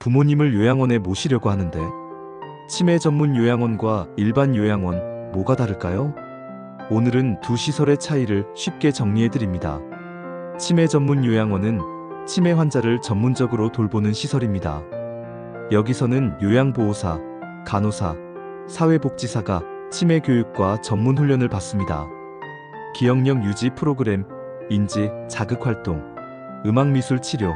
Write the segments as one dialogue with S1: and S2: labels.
S1: 부모님을 요양원에 모시려고 하는데 치매 전문 요양원과 일반 요양원 뭐가 다를까요? 오늘은 두 시설의 차이를 쉽게 정리해 드립니다. 치매 전문 요양원은 치매 환자를 전문적으로 돌보는 시설입니다. 여기서는 요양보호사, 간호사, 사회복지사가 치매 교육과 전문 훈련을 받습니다. 기억력 유지 프로그램, 인지, 자극 활동, 음악미술 치료,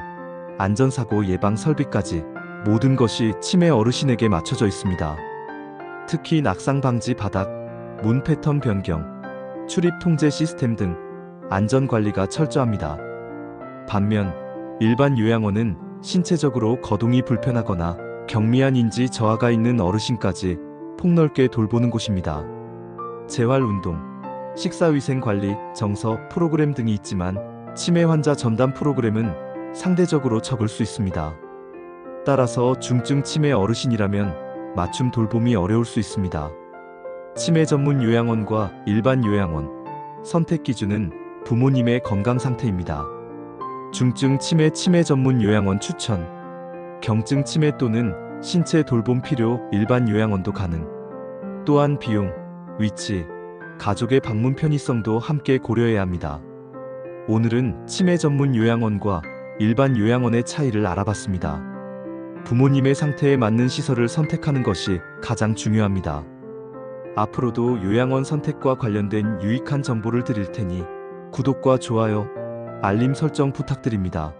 S1: 안전사고 예방 설비까지 모든 것이 치매 어르신에게 맞춰져 있습니다. 특히 낙상 방지 바닥, 문 패턴 변경, 출입 통제 시스템 등 안전 관리가 철저합니다. 반면 일반 요양원은 신체적으로 거동이 불편하거나 경미한 인지 저하가 있는 어르신까지 폭넓게 돌보는 곳입니다. 재활 운동, 식사위생 관리, 정서, 프로그램 등이 있지만 치매 환자 전담 프로그램은 상대적으로 적을 수 있습니다. 따라서 중증 치매 어르신이라면 맞춤 돌봄이 어려울 수 있습니다. 치매 전문 요양원과 일반 요양원 선택 기준은 부모님의 건강 상태입니다. 중증 치매 치매 전문 요양원 추천. 경증 치매 또는 신체 돌봄 필요 일반 요양원도 가능. 또한 비용, 위치, 가족의 방문 편의성도 함께 고려해야 합니다. 오늘은 치매 전문 요양원과 일반 요양원의 차이를 알아봤습니다. 부모님의 상태에 맞는 시설을 선택하는 것이 가장 중요합니다. 앞으로도 요양원 선택과 관련된 유익한 정보를 드릴 테니 구독과 좋아요, 알림 설정 부탁드립니다.